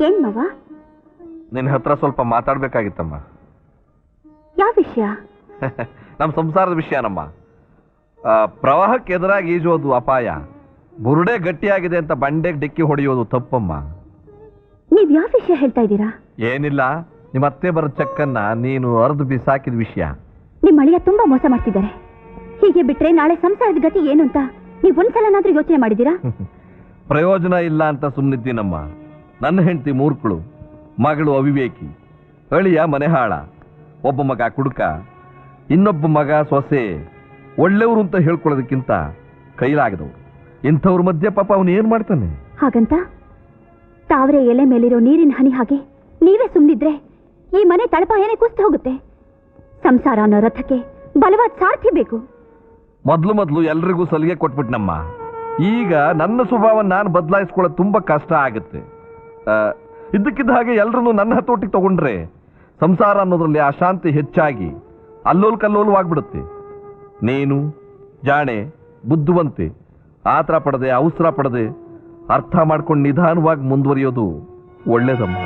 ಏನ್ ಮವ ನಿನ್ನ ಹತ್ರ ಸ್ವಲ್ಪ ಮಾತಾಡ್ಬೇಕಾಗಿತ್ತಮ್ಮ. ಯಾವ ವಿಷಯ? ನಮ್ಮ ಸಂಸಾರದ ವಿಷಯನಮ್ಮ. ಆ, ಪ್ರವಾಹಕ್ಕೆ ಎದುರಾಗಿ ಈಜೋದು ಅಪಾಯ. ಬುರುಡೆ ಗಟ್ಟಿಯಾಗಿದೆ ಅಂತ ಬಂಡೆಗೆ ಡಿಕ್ಕಿ ಹೊಡೆಯೋದು ತಪ್ಪಮ್ಮ. ನೀವ್ ಯಾವ ವಿಷಯ ಹೇಳ್ತಾ ಇದ್ದೀರಾ? ಏನಿಲ್ಲ ನಿಮ್ಮ ಅತ್ತೆ ಬರೋ ಚೆಕ್ಕನ್ನ ನೀನು ಅರ್ದು ಬಿಸಾಕಿದ ವಿಷಯ. ನಿಮ್ಮ ಅಳಿಯ ತುಂಬಾ ಮೋಸ ಮಾಡ್ತಿದ್ದಾರೆ. ಹೀಗೆ ಬಿಟ್ರೆ ನಾಳೆ ಸಂಸಾರದ ಗತಿ ಏನು ಅಂತ? ನೀವ್ ಒಂದ್ಸಲನಾದ್ರೂ ಯೋಚನೆ ಮಾಡಿದೀರಾ ಪ್ರಯೋಜನ ಇಲ್ಲ ಅಂತ ಸುಮ್ಮನಿದ್ದೀನಮ್ಮ ನನ್ನ ಹೆಂಡತಿ ಮೂರ್ಖಳು ಮಗಳು ಅವಿವೇಕಿ ಅಳಿಯ ಮನೆಹಾಳ ಒಬ್ಬ ಮಗ ಕುಡುಕ ಇನ್ನೊಬ್ಬ ಮಗ ಸೊಸೆ ಒಳ್ಳೆಯವರು ಅಂತ ಹೇಳ್ಕೊಳ್ಳೋದಕ್ಕಿಂತ ಕೈಲಾಗದವರು. ಇಂಥವ್ರ ಮಧ್ಯೆ ಪಾಪ ಅವನು ಏನ್ ಮಾಡ್ತಾನೆ? ಹಾಗಂತ? ತಾವರೆ ಎಲೆ ಮೇಲಿರೋ ನೀರಿನ ಹನಿ ಹಾಗೆ ನೀವೇ ಸುಮ್ನಿದ್ರೆ ಈ ಮನೆ ತಳಪ ಏನೇ ಕುಸ್ತು ಹೋಗುತ್ತೆ. ಸಂಸಾರ ಅನ್ನೋ ರಥಕ್ಕೆ ಬಲವಾದ ಸಾರ್ಥಿ ಬೇಕು. ಮೊದಲು ಮೊದಲು ಎಲ್ರಿಗೂ ಸಲಿಗೆ ಕೊಟ್ಬಿಟ್ನಮ್ಮ. ಈಗ ನನ್ನ ಸ್ವಭಾವ ನಾನು ಬದಲಾಯಿಸ್ಕೊಳ್ಳೋದು ತುಂಬಾ ಕಷ್ಟ ಆಗುತ್ತೆ. ಇದ್ದಕ್ಕಿದ್ದ ಹಾಗೆ ಎಲ್ರೂ ನನ್ನ ಹತೋಟಿಗೆ ತಗೊಂಡ್ರೆ ಸಂಸಾರ ಅನ್ನೋದ್ರಲ್ಲಿ ಅಶಾಂತಿ ಹೆಚ್ಚಾಗಿ ಅಲ್ಲೋಲ್ ಕಲ್ಲೋಲವಾಗ್ಬಿಡುತ್ತೆ ನೀನು, ಜಾಣೆ, ಬುದ್ಧಿವಂತೆ, ಆತರ ಪಡದೆ, ಅವಸರ ಪಡದೆ, ಅರ್ಥ ಮಾಡ್ಕೊಂಡು ನಿಧಾನವಾಗಿ ಮುಂದುವರಿಯೋದು ಒಳ್ಳೇದಮ್ಮ.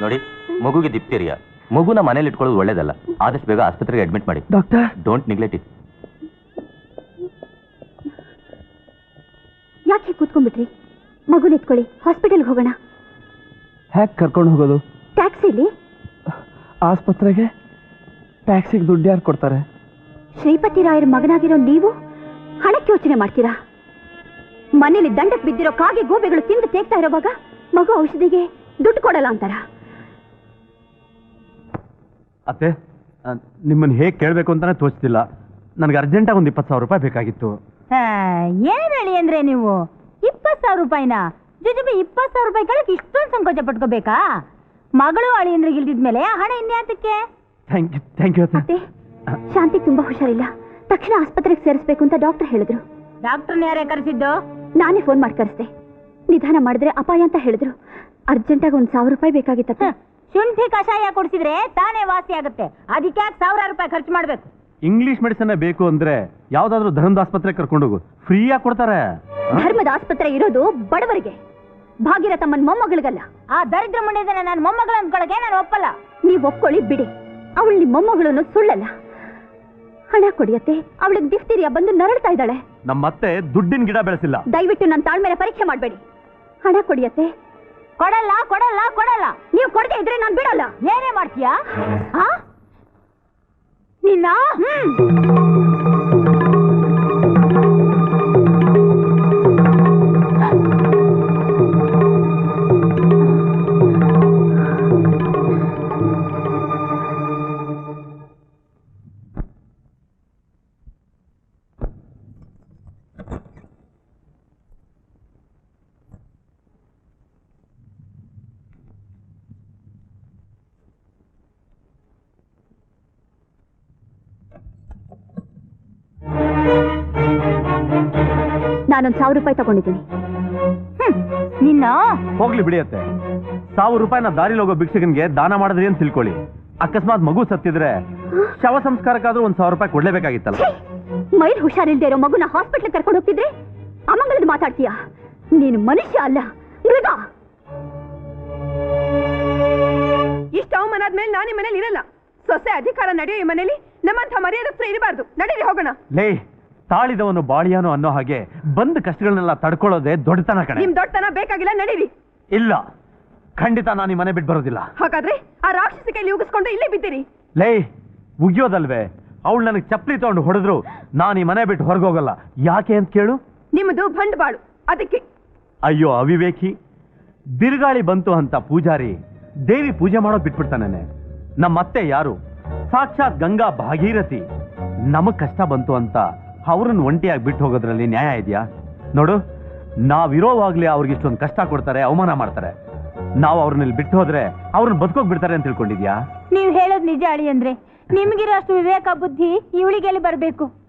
ನೋಡಿ ಮಗುಗೆ ದಿಪ್ತೀರಿಯಾ ಮಗುನ ಮನೇಲಿ ಇಟ್ಕೊಳ್ಳೋದು ಒಳ್ಳೇದಲ್ಲ. ಆದಷ್ಟು ಬೇಗ ಆಸ್ಪತ್ರೆಗೆ ಅಡ್ಮಿಟ್ ಮಾಡಿ. ಡಾಕ್ಟರ್? ಡೋಂಟ್ ನಿಗ್ಲೆಕ್ಟ್ ಇಟ್ ಯಾಕೆ ಕೂತ್ಕೊಂಡ್ಬಿಟ್ರಿ? ಮಗುನ ಎತ್ಕೊಳ್ಳಿ ಹಾಸ್ಪಿಟಲ್ಗೆ ಹೋಗೋಣ. ಹ್ಯಾಕ್ ಕರ್ಕೊಂಡು ಹೋಗೋದು? ಟ್ಯಾಕ್ಸಿಲಿ? ಆಸ್ಪತ್ರೆಗೆ? ಟ್ಯಾಕ್ಸಿಗೆ ದುಡ್ಡು ಯಾರು ಕೊಡ್ತಾರೆ? ಶ್ರೀಪತಿ ರಾಯರ ಮಗನಾಗಿರೋ ನೀವು? ಹಣಕ್ಕೆ ಯೋಚನೆ ಮಾಡ್ತೀರಾ? ಮನೇಲಿ ದಂಡಕ್ಕೆ ಬಿದ್ದಿರೋ ಕಾಗೆ ಗೋಬೆಗಳು ತಿಂದು ತೇಗ್ತಾ ಇರೋವಾಗ ಮಗು ಔಷಧಿಗೆ ದುಡ್ಡು ಕೊಡಲ್ಲ ಅಂತಾರ? ಅತ್ತೆ ನಿಮ್ಮನ್ನು ಹೇಗೆ ಕೇಳಬೇಕು ಅಂತಾನೆ ತೋಚ್ತಿಲ್ಲ. ನನಗೆ ಅರ್ಜೆಂಟಾಗಿ ಒಂದು ಇಪ್ಪತ್ತು ಸಾವಿರ ರೂಪಾಯಿ ಬೇಕಾಗಿತ್ತು. ಏನು ಹೇಳಿ ಅಂದ್ರೆ ನೀವು? ಇಪ್ಪತ್ತು ಸಾವಿರ ರೂಪಾಯಿನ? ಜೊತೆ ಇಪ್ಪತ್ತು ಸಾವಿರ ರೂಪಾಯಿ ಕೇಳಕ್ಕೆ ಇಷ್ಟೊಂದು ಸಂಕೋಚ ಪಟ್ಕೋಬೇಕಾ? ಮಗಳು ಅಳಿಯಂದ್ರಿಗೆ ಇಲ್ದಿದ್ಮೇಲೆ ಆ ಹಣ ಇನ್ಯಾತಕ್ಕೆ ಥ್ಯಾಂಕ್ ಯು ಥ್ಯಾಂಕ್ ಯು ಅತ್ತೆ. ಶಾಂತಿ ತುಂಬಾ ಹುಷಾರಿಲ್ಲ. ತಕ್ಷಣ ಆಸ್ಪತ್ರೆಗೆ ಸೇರಿಸ್ಬೇಕು ಅಂತ ಡಾಕ್ಟರ್ ಹೇಳಿದ್ರು. ಡಾಕ್ಟರ್ನ ಯಾರೇ ಕರೆಸಿದ್ದು? ನಾನೇ ಫೋನ್ ಮಾಡಿ ಕರೆಸ್ದೆ. ನಿಧಾನ ಮಾಡಿದ್ರೆ ಅಪಾಯ ಅಂತ ಹೇಳಿದ್ರು. ಅರ್ಜೆಂಟಾಗಿ ಒಂದು ಸಾವಿರ ರೂಪಾಯಿ ಬೇಕಾಗಿತ್ತತ್ತೆ. ಶುಂಠಿ ಕಷಾಯ ಕುಡಿಸಿದ್ರೆ ತಾನೇ ವಾಸಿ ಆಗುತ್ತೆ. ಅದಕ್ಕೆ ಸಾವಿರಾರು ರೂಪಾಯಿ ಖರ್ಚು ಮಾಡ್ಬೇಕು? ಇಂಗ್ಲಿಷ್ ಮೆಡಿಸನ್ ಬೇಕು ಅಂದ್ರೆ ಯಾವ್ದಾದ್ರು ಧರ್ಮದ ಆಸ್ಪತ್ರೆ ಕರ್ಕೊಂಡು ಹೋಗು. ಫ್ರೀಯಾಗಿ ಕೊಡ್ತಾರೆ. ಧರ್ಮದ ಆಸ್ಪತ್ರೆ ಇರೋದು ಬಡವರಿಗೆ. ಭಾಗೀರಥಮ್ಮನ್ ಮೊಮ್ಮಗಳಿಗಲ್ಲ. ಆ ದರಿದ್ರ ಮುಂಡೆದನ್ನ ನನ್ನ ಮೊಮ್ಮಗಳ ಅನ್ಕೊಳಗೆ ನಾನು ಒಪ್ಪಲ್ಲ. ನೀವ್ ಒಪ್ಕೊಳ್ಳಿ ಬಿಡಿ. ಅವಳು ನಿಮ್ಮ ಮೊಮ್ಮಗಳನ್ನು ಸುಳ್ಳಲ್ಲ. ಹಣ ಕೊಡಿಯತ್ತೆ ಅವಳಿಗೆ ದಿಫ್ತಿರಿಯ ಬಂದು ನರಳ್ತಾ ಇದ್ದಾಳೆ. ನಮ್ಮ ಮತ್ತೆ ದುಡ್ಡಿನ ಗಿಡ ಬೆಳೆಸಿಲ್ಲ. ದಯವಿಟ್ಟು ನನ್ನ ತಾಳ್ಮೇಲೆ ಪರೀಕ್ಷೆ ಮಾಡಬೇಡಿ. ಹಣ ಕೊಡಿಯತ್ತೆ ಕೊಡಲ್ಲ ಕೊಡಲ್ಲ ಕೊಡಲ್ಲ. ನೀವು ಕೊಡದೆ ಇದ್ರೆ ನಾನು ಬಿಡಲ್ಲ. ಏನೇ ಮಾಡ್ತೀಯಾ? ನಿನ್ನ ನಾನೊಂದು ಸಾವಿರ ರೂಪಾಯಿ ತಗೊಂಡಿದ್ದೀನಿ. ನಿನ್ನ? ಹೋಗ್ಲಿ ಬಿಡಿಯತ್ತೆ. ಸಾವಿರ ರೂಪಾಯಿನ ದಾರಿಲಿ ಹೋಗೋ ಭಿಕ್ಷಕನ್ಗೆ ದಾನ ಮಾಡಿದ್ರಿ ಅಂತ ತಿಳ್ಕೊಳ್ಳಿ. ಅಕಸ್ಮಾತ್ ಮಗು ಸತ್ತಿದ್ರೆ ಶವ ಸಂಸ್ಕಾರಕ್ಕಾದ್ರೂ ಒಂದ್ ಸಾವಿರ ರೂಪಾಯಿ ಕೊಡ್ಲೇಬೇಕಾಗಿತ್ತಲ್ಲ. ಮೈಲ್ ಹುಷಾರಿಲ್ದೇ ಇರೋ ಮಗುನ ಹಾಸ್ಪಿಟ್ಲ್ ಕರ್ಕೊಂಡು ಹೋಗ್ತಿದ್ರೆ ಅಮಂಗಲದ ಮಾತಾಡ್ತೀಯ? ನೀನು ಮನುಷ್ಯ ಅಲ್ಲ ಮೃಗ! ಇಷ್ಟು ಅವಮಾನ ಆದ್ಮೇಲೆ ನಾನು ಈ ಮನೇಲಿ ಇರಲ್ಲ. ಸೊಸೆ ಅಧಿಕಾರ ನಡೆಯೋ ಈ ಮನೇಲಿ ನಮ್ಮಂಥ ಮರ್ಯಾದಸ್ತ್ರ ಇರಬಾರ್ದು. ನಡೀರಿ ಹೋಗೋಣ. ಲೇ ತಾಳಿದವನು ಬಾಳಿಯಾನು ಅನ್ನೋ ಹಾಗೆ ಬಂದ ಕಷ್ಟಗಳನ್ನೆಲ್ಲ ತಡ್ಕೊಳ್ಳೋದೆ ದೊಡ್ಡತನ ಕಣೆ. ನಿಮ್ ದೊಡ್ಡತನ ಬೇಕಾಗಿಲ್ಲ ನಡೀರಿ. ಇಲ್ಲ. ಖಂಡಿತ ನಾನು ಈ ಮನೆ ಬಿಟ್ಟು ಬರೋದಿಲ್ಲ. ಹಾಗಾದ್ರೆ ಆ ರಾಕ್ಷಸಿ ಕೈಲಿ ಉಗಿಸ್ಕೊಂಡು ಇಲ್ಲೇ ಬಿದ್ದೀರಿ. ಲೇ ಉಗಿಯೋದಲ್ವೇ? ಅವಳು ನನಗೆ ಚಪ್ಪಲಿ ತಗೊಂಡು ಹೊಡೆದ್ರು ನಾನು ಈ ಮನೆ ಬಿಟ್ಟು ಹೊರಗೋಗಲ್ಲ ಯಾಕೆ ಅಂತ ಕೇಳು. ನಿಮ್ಮದು ಬಂಡವಾಳು. ಅದಕ್ಕೆ. ಅಯ್ಯೋ ಅವಿವೇಕಿ. ಬಿರುಗಾಳಿ ಬಂತು ಅಂತ ಪೂಜಾರಿ ದೇವಿ ಪೂಜೆ ಮಾಡೋದು ಬಿಟ್ಬಿಡ್ತಾನೆ ನಮ್ಮತ್ತೆ ಯಾರು? ಸಾಕ್ಷಾತ್ ಗಂಗಾ ಭಾಗೀರಥಿ. ನಮಗ್ ಕಷ್ಟ ಬಂತು ಅಂತ ಅವ್ರನ್ನ ಒಂಟಿಯಾಗಿ ಬಿಟ್ಟು ಹೋಗೋದ್ರಲ್ಲಿ ನ್ಯಾಯ ಇದೆಯಾ? ನೋಡು ನಾವಿರೋವಾಗಲೇ ಅವ್ರಿಗೆ ಇಷ್ಟೊಂದು ಕಷ್ಟ ಕೊಡ್ತಾರೆ ಅವಮಾನ ಮಾಡ್ತಾರೆ. ನಾವು ಅವ್ರನ್ನ ಇಲ್ಲಿ ಬಿಟ್ಟು ಹೋದ್ರೆ ಅವ್ರನ್ನ ಬದುಕೋಗ್ ಬಿಡ್ತಾರೆ ಅಂತ ತಿಳ್ಕೊಂಡಿದ್ಯಾ? ನೀವ್ ಹೇಳೋದ್ ನಿಜ ಅಳಿ ಅಂದ್ರೆ ನಿಮ್ಗಿರೋ ಅಷ್ಟು ವಿವೇಕ ಬುದ್ಧಿ ಇವಳಿಗೆಲ್ಲಿ ಬರಬೇಕು?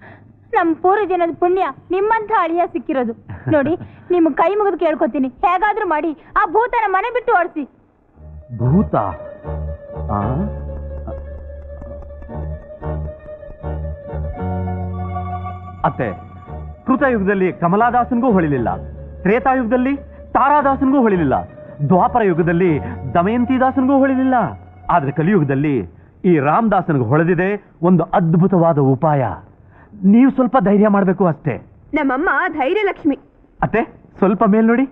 ನಮ್ ಪೂರ್ವ ಜನದ ಪುಣ್ಯ ನಿಮ್ಮಂತ ಅಳಿಯ ಸಿಕ್ಕಿರೋದು. ನೋಡಿ ನಿಮ್ ಕೈ ಮುಗಿದು ಕೇಳ್ಕೊತೀನಿ. ಹೇಗಾದ್ರೂ ಮಾಡಿ ಆ ಭೂತನ ಮನೆ ಬಿಟ್ಟು ಓಡಿಸಿ. ಭೂತ? ಆ? ಅತ್ತೆ ಕೃತಯುಗದಲ್ಲಿ ಕಮಲಾದಾಸನ್ಗೂ ಹೊಳಿಲಿಲ್ಲ. ತ್ರೇತಾಯುಗದಲ್ಲಿ ತಾರಾದಾಸನ್ಗೂ ಹೊಳಿಲಿಲ್ಲ. ದ್ವಾಪರ ಯುಗದಲ್ಲಿ ದಮಯಂತಿದಾಸನ್ಗೂ ಹೊಳಿಲಿಲ್ಲ. ಆದ್ರೆ ಕಲಿಯುಗದಲ್ಲಿ ಈ ರಾಮದಾಸನಿಗೆ ಹೊಳೆದಿದೆ ಒಂದು ಅದ್ಭುತವಾದ ಉಪಾಯ. ನೀವು ಸ್ವಲ್ಪ ಧೈರ್ಯ ಮಾಡಬೇಕು ಅಷ್ಟೇ. ನಮ್ಮಮ್ಮ ಧೈರ್ಯ ಲಕ್ಷ್ಮಿ ಅತ್ತೆ ಸ್ವಲ್ಪ ಮೇಲ್ ನೋಡಿ.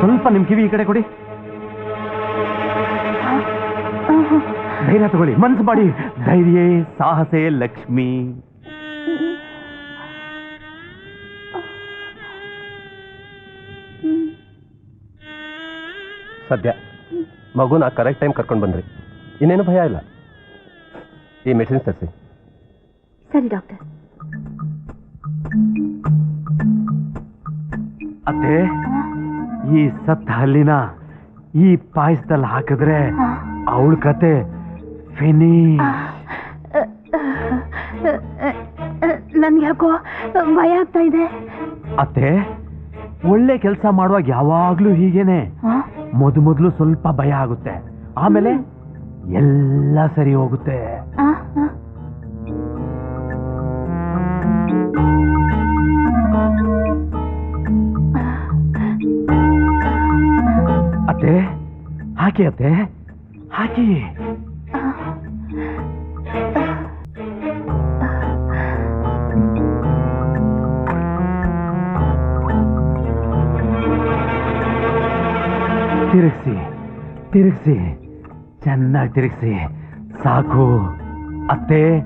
ಸ್ವಲ್ಪ ನಿಮ್ ಕಿವಿ ಈ ಕಡೆ ಕೊಡಿ. ಧೈರ್ಯ ತಗೊಳ್ಳಿ ಮನ್ಸು ಮಾಡಿ. ಧೈರ್ಯ ಸಾಹಸೆ ಲಕ್ಷ್ಮಿ. ಸದ್ಯ. ಮಗುನ ಕರೆಕ್ಟ್ ಟೈಮ್ ಕರ್ಕೊಂಡು ಬಂದ್ರಿ. ಇನ್ನೇನು ಭಯ ಇಲ್ಲ. ಈ ಮೆಡಿಸಿನ್ಸ್ ತರಿಸಿ. ಸರಿ ಡಾಕ್ಟರ್ ಅತ್ತೆ ಈ ಸತ್ತ ಹಲ್ಲಿನ ಈ ಪಾಯಸದಲ್ಲಿ ಹಾಕಿದ್ರೆ ಅವಳ ಕತೆ ಫಿನಿಶ್ ನನ್ಗೆ ಯಾಕೋ ಭಯ ಆಗ್ತಾ ಇದೆ. ಅತ್ತೆ ಒಳ್ಳೆ ಕೆಲಸ ಮಾಡುವಾಗ ಯಾವಾಗ್ಲೂ ಹೀಗೇನೆ. ಮೊದ ಮೊದಲು ಸ್ವಲ್ಪ ಭಯ ಆಗುತ್ತೆ. ಆಮೇಲೆ ಎಲ್ಲ ಸರಿ ಹೋಗುತ್ತೆ. ಅತ್ತೆ ಹಾಕಿ ಅತ್ತೆ ಹಾಕಿ ತಿರುಗಿಸಿ. ಚೆನ್ನಾಗಿ ತಿರುಗಿಸಿ. ಸಾಕು. ಅತ್ತೆ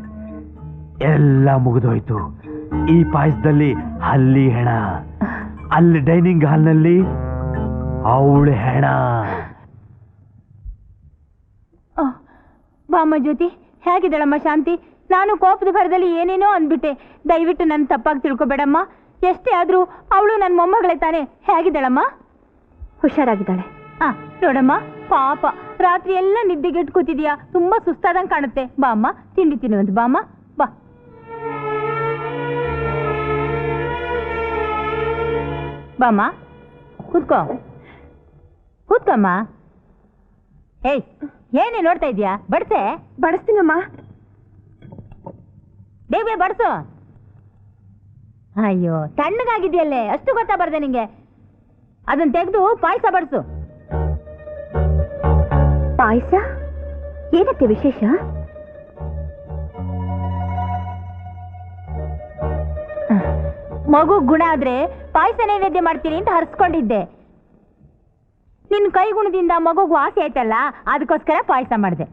ಎಲ್ಲ ಮುಗಿದೋಯ್ತು. ಈ ಪಾಯಸದಲ್ಲಿ ಹಲ್ಲಿ ಹೆಣ. ಅಲ್ಲಿ ಡೈನಿಂಗ್ ಹಾಲ್ನಲ್ಲಿ ಅವಳು ಹೆಣ. ಬಾಮ ಜ್ಯೋತಿ ಹೇಗಿದ್ದಾಳಮ್ಮ ಶಾಂತಿ? ನಾನು ಕೋಪದ ಭರದಲ್ಲಿ ಏನೇನೋ ಅಂದ್ಬಿಟ್ಟೆ. ದಯವಿಟ್ಟು ನನ್ನ ತಪ್ಪಾಗಿ ತಿಳ್ಕೊಬೇಡಮ್ಮ. ಎಷ್ಟೇ ಆದ್ರೂ ಅವಳು ನನ್ನ ಮೊಮ್ಮಗಳೇ ತಾನೆ. ಹೇಗಿದ್ದಾಳಮ್ಮ? ಹುಷಾರಾಗಿದ್ದಾಳೆ. ಹಾ ನೋಡಮ್ಮ. ಪಾಪ. ರಾತ್ರಿ ಎಲ್ಲ ನಿದ್ದೆಗೆ ಇಟ್ಕೋತಿದ್ಯಾ? ತುಂಬಾ ಸುಸ್ತಾದಂಗ್ ಕಾಣುತ್ತೆ. ಬಾ ಅಮ್ಮ ತಿಂಡಿ ತಿನ್ನುವಂತ. ಬಾ ಅಮ್ಮ ಬಾ. ಬಾಮ್ಮ ಕೂತ್ಕೋ. ಕೂತ್ಕೋಮ್ಮ ಏಯ್ ಏನೇ ನೋಡ್ತಾ ಇದೀಯಾ? ಬಡ್ಸೆ. ಬಡಿಸ್ತೀನಮ್ಮ. ಬೇಗ ಬಡಿಸು ಬಡ್ಸು. ಅಯ್ಯೋ ತಣ್ಣಗಾಗಿದೆಯಲ್ಲೇ. ಅಷ್ಟು ಗೊತ್ತಾ ಬರ್ದೆ ನಿಂಗೆ? ಅದನ್ನ ತೆಗೆದು ಪಾಯಸ ಬಡ್ಸು. ಪಾಯಸ? ಏನತ್ತೆ ವಿಶೇಷ? ಮಗು ಗುಣ ಆದ್ರೆ ಪಾಯಸ ನೈವೇದ್ಯ ಮಾಡ್ತೀನಿ ಅಂತ ಹರಿಸ್ಕೊಂಡಿದ್ದೆ. ನಿನ್ ಕೈ ಗುಣದಿಂದ ಮಗುಗೂ ಆಸೆ ಆಯ್ತಲ್ಲ, ಅದಕ್ಕೋಸ್ಕರ ಪಾಯಸ ಮಾಡಿದೆ.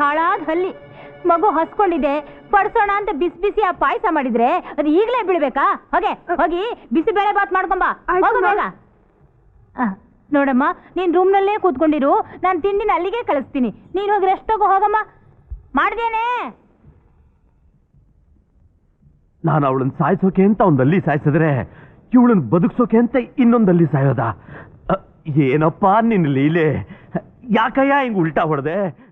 ಹಾಳಾದ ಹಲ್ಲಿ. ಮಗು ಹಸ್ಕೊಂಡಿದೆ ಪಡ್ಸೋಣ ಅಂತ ಬಿಸಿ ಬಿಸಿ ಆ ಪಾಯಸ ಮಾಡಿದ್ರೆ ಅದು ಈಗಲೇ ಬೀಳ್ಬೇಕಾ? ಹೋಗಿ ಹೋಗಿ ಬಿಸಿ ಬೇಳೆ ಬಾತ್ ಮಾಡ್ಕೊಂಬ ಹೋಗು. ಬೇಗ. ನೋಡಮ್ಮ ನೀನ್ ರೂಮ್ನಲ್ಲೇ ಕೂತ್ಕೊಂಡಿರು ನಾನು ತಿಂಡಿನ ಅಲ್ಲಿಗೆ ಕಳಿಸ್ತೀನಿ. ನೀನ್ ಹೋಗಿ ರೆಸ್ಟ್ ತಗೋ ಹೋಗಮ್ಮ. ಮಾಡ್ದೇನೆ. ನಾನು ಅವಳನ್ನ ಸಾಯಿಸೋಕೆ ಅಂತ ಒಂದಲ್ಲಿ ಸಾಯಿಸಿದ್ರೆ ಇವಳನ್ನ ಬದುಕ್ಸೋಕೆ ಅಂತ ಇನ್ನೊಂದಲ್ಲಿ ಸಾಯೋದ? ಏನಪ್ಪಾ ನಿನ್ನ ಲೀಲೆ? ಯಾಕಯ್ಯ ಹಿಂಗ್ ಉಲ್ಟಾ ಹೊಡೆದೆ?